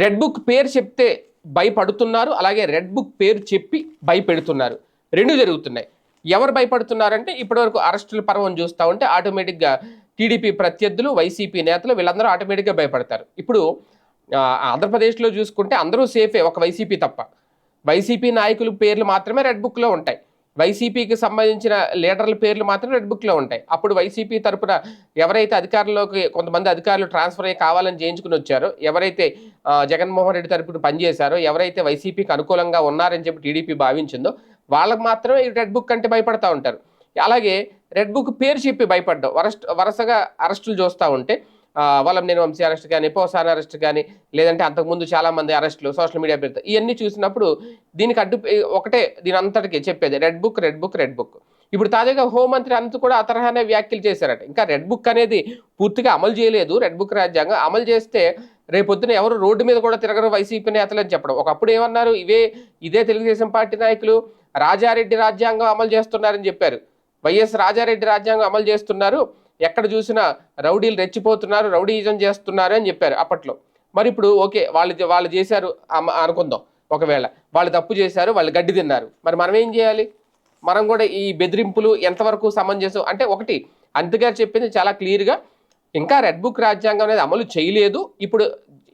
Red book పేరు చెప్తే భయపడుతున్నారు అలాగే రెడ్ బుక్ పేరు చెప్పి భయపెడుతున్నారు. రెండు జరుగుతున్నాయి. ఎవరు భయపడుతున్నారంటే ఇప్పటివరకు అరెస్టుల పర్వం చూస్తూ ఉంటే ఆటోమేటిక్గా టీడీపీ ప్రత్యర్థులు వైసీపీ నేతలు వీళ్ళందరూ ఆటోమేటిక్గా భయపడతారు. ఇప్పుడు ఆంధ్రప్రదేశ్లో చూసుకుంటే అందరూ సేఫే ఒక వైసీపీ తప్ప. వైసీపీ నాయకుల పేర్లు మాత్రమే రెడ్ బుక్లో ఉంటాయి. వైసీపీకి సంబంధించిన లీడర్ల పేర్లు మాత్రం రెడ్ బుక్లో ఉంటాయి. అప్పుడు వైసీపీ తరపున ఎవరైతే అధికారంలోకి కొంతమంది అధికారులు ట్రాన్స్ఫర్ అయ్యి కావాలని చేయించుకుని వచ్చారో ఎవరైతే జగన్మోహన్ రెడ్డి తరపున పనిచేశారో ఎవరైతే వైసీపీకి అనుకూలంగా ఉన్నారని చెప్పి టీడీపీ భావించిందో వాళ్ళకి మాత్రమే ఈ రెడ్ బుక్ అంటే భయపడతా ఉంటారు. అలాగే రెడ్ బుక్ పేరు చెప్పి భయపడ్డం వరస్ట్ వరుసగా అరెస్టులు చూస్తూ ఉంటే వలంనేని వంశీ అరెస్ట్ కానీ పోసాన్ అరెస్ట్ కానీ లేదంటే అంతకుముందు చాలామంది అరెస్టులు సోషల్ మీడియా పేరుతో ఇవన్నీ చూసినప్పుడు దీనికి అడ్డు ఒకటే దీని అంతటికి చెప్పేది red book red book red book. ఇప్పుడు తాజాగా హోంమంత్రి అంత కూడా ఆ తరహానే వ్యాఖ్యలు చేశారట. ఇంకా రెడ్ బుక్ అనేది పూర్తిగా అమలు చేయలేదు. రెడ్ బుక్ రాజ్యాంగం అమలు చేస్తే రేపొద్దున ఎవరు రోడ్డు మీద కూడా తిరగరు వైసీపీ నేతలు అని చెప్పడం. ఒకప్పుడు ఏమన్నారు? ఇవే ఇదే తెలుగుదేశం పార్టీ నాయకులు రాజారెడ్డి రాజ్యాంగం అమలు చేస్తున్నారని చెప్పారు. వైఎస్ రాజారెడ్డి రాజ్యాంగం అమలు చేస్తున్నారు. ఎక్కడ చూసినా రౌడీలు రెచ్చిపోతున్నారు రౌడీయిజం చేస్తున్నారు అని చెప్పారు అప్పట్లో. మరి ఇప్పుడు ఓకే వాళ్ళు వాళ్ళు చేశారు అనుకుందాం. ఒకవేళ వాళ్ళు తప్పు చేశారు వాళ్ళు గడ్డి తిన్నారు. మరి మనం ఏం చేయాలి? మనం కూడా ఈ బెదిరింపులు ఎంతవరకు సమంజసం? అంటే ఒకటి అంతగారు చెప్పింది చాలా క్లియర్గా. ఇంకా రెడ్ బుక్ రాజ్యాంగం అనేది అమలు చేయలేదు. ఇప్పుడు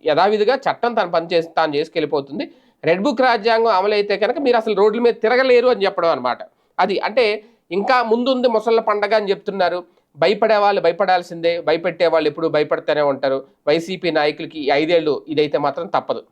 యథావిధిగా చట్టం తన పని చేసి తాను చేసుకెళ్ళిపోతుంది. రెడ్ బుక్ రాజ్యాంగం అమలు అయితే కనుక మీరు అసలు రోడ్ల మీద తిరగలేరు అని చెప్పడం అనమాట అది అంటే ఇంకా ముందుంది ముసళ్ళ పండగ అని చెప్తున్నారు. భయపడే వాళ్ళు భయపడాల్సిందే భయపెట్టే వాళ్ళు ఎప్పుడు భయపడతానే ఉంటారు. వైసీపీ నాయకులకి ఈ ఐదేళ్ళు ఇదైతే మాత్రం తప్పదు.